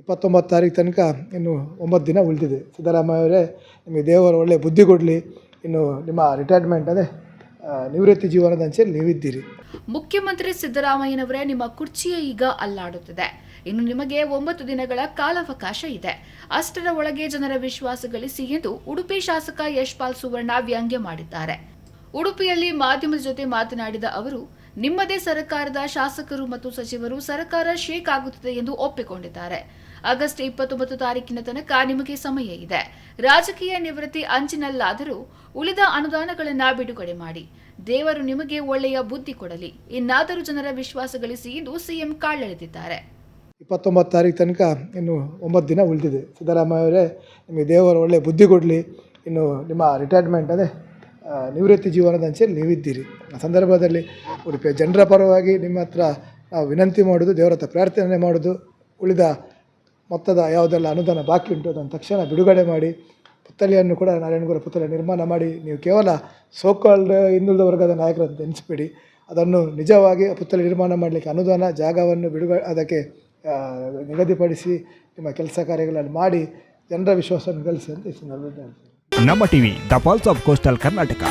ಇಪ್ಪತ್ತೊಂಬತ್ತು ತಾರೀಕು ತನಕ ಇನ್ನು ಒಂಬತ್ತು ದಿನ ಉಳಿದಿದೆ. ಸಿದ್ದರಾಮಯ್ಯ ಅವರೇ ನಿಮಗೆ ದೇವರು ಒಳ್ಳೆಯ ಬುದ್ಧಿ ಕೊಡಲಿ. ಇನ್ನು ನಿಮ್ಮ ರಿಟೈರ್ಮೆಂಟ್ ಅದೇ ನಿವೃತ್ತಿ ಜೀವನದ ಅಂಚೆಯಲ್ಲಿ ನೀವಿದ್ದೀರಿ. ಮುಖ್ಯಮಂತ್ರಿ ಸಿದ್ದರಾಮಯ್ಯನವರೇ ನಿಮ್ಮ ಕುರ್ಚಿಯೇ ಈಗ ಅಲ್ಲಾಡುತ್ತಿದೆ. ಇನ್ನು ನಿಮಗೆ ಒಂಬತ್ತು ದಿನಗಳ ಕಾಲಾವಕಾಶ ಇದೆ. ಅಷ್ಟರ ಒಳಗೆ ಜನರ ವಿಶ್ವಾಸ ಗಳಿಸಿ ಎಂದು ಉಡುಪಿ ಶಾಸಕ ಯಶ್ಪಾಲ್ ಸುವರ್ಣ ವ್ಯಂಗ್ಯ ಮಾಡಿದ್ದಾರೆ. ಉಡುಪಿಯಲ್ಲಿ ಮಾಧ್ಯಮದ ಜೊತೆ ಮಾತನಾಡಿದ ಅವರು ನಿಮ್ಮದೇ ಸರ್ಕಾರದ ಶಾಸಕರು ಮತ್ತು ಸಚಿವರು ಸರ್ಕಾರ ಶೇಕ್ ಆಗುತ್ತದೆ ಎಂದು ಒಪ್ಪಿಕೊಂಡಿದ್ದಾರೆ. ಆಗಸ್ಟ್ ಇಪ್ಪತ್ತೊಂಬತ್ತು ತಾರೀಕಿನ ತನಕ ನಿಮಗೆ ಸಮಯ ಇದೆ. ರಾಜಕೀಯ ನಿವೃತ್ತಿ ಅಂಚಿನಲ್ಲಾದರೂ ಉಳಿದ ಅನುದಾನಗಳನ್ನ ಬಿಡುಗಡೆ ಮಾಡಿ. ದೇವರು ನಿಮಗೆ ಒಳ್ಳೆಯ ಬುದ್ಧಿ ಕೊಡಲಿ. ಇನ್ನಾದರೂ ಜನರ ವಿಶ್ವಾಸ ಗಳಿಸಿ ಎಂದು ಸಿಎಂ ಕಾಲೆಳೆದಿದ್ದಾರೆ. ಇಪ್ಪತ್ತೊಂಬತ್ತು ತಾರೀಕು ತನಕ ಇನ್ನು ಒಂಬತ್ತು ದಿನ ಉಳಿದಿದೆ. ಸಿದ್ದರಾಮಯ್ಯ ಅವರೇ, ನಿಮಗೆ ದೇವರು ಒಳ್ಳೆಯ ಬುದ್ಧಿ ಕೊಡಲಿ. ಇನ್ನು ನಿಮ್ಮ ರಿಟೈರ್ಮೆಂಟ್ ಅದೇ. ನಿವೃತ್ತಿ ಜೀವನದ ಅಂಚೆಯಲ್ಲಿ ನೀವಿದ್ದೀರಿ. ಆ ಸಂದರ್ಭದಲ್ಲಿ ಉಡುಪಿಯ ಜನರ ಪರವಾಗಿ ನಿಮ್ಮ ಹತ್ರ ನಾವು ವಿನಂತಿ ಮಾಡೋದು, ದೇವರ ಹತ್ರ ಪ್ರಾರ್ಥನೆ ಮಾಡೋದು, ಉಳಿದ ಮೊತ್ತದ ಯಾವುದೆಲ್ಲ ಅನುದಾನ ಬಾಕಿ ಉಂಟು ಅದನ್ನು ತಕ್ಷಣ ಬಿಡುಗಡೆ ಮಾಡಿ ಪುತ್ತಲಿಯನ್ನು ಕೂಡ ನಾರಾಯಣಗುರ ಪುತ್ತಳಿ ನಿರ್ಮಾಣ ಮಾಡಿ, ನೀವು ಕೇವಲ ಸೋಕಾಲ್ಡ್ ಹಿಂದುಳಿದ ವರ್ಗದ ನಾಯಕರಂತ ಎನಿಸ್ಬೇಡಿ ಅದನ್ನು ನಿಜವಾಗಿ ಪುತ್ತಳಿ ನಿರ್ಮಾಣ ಮಾಡಲಿಕ್ಕೆ ಅನುದಾನ, ಜಾಗವನ್ನು ಬಿಡುಗ, ಅದಕ್ಕೆ ನಿಗದಿಪಡಿಸಿ ನಿಮ್ಮ ಕೆಲಸ ಕಾರ್ಯಗಳನ್ನು ಮಾಡಿ, ಜನರ ವಿಶ್ವಾಸವನ್ನು ಗಳಿಸಿ ಅಂತ ಈ ಸಂದರ್ಭದಲ್ಲಿ ನಮ್ಮ TV the pulse of coastal Karnataka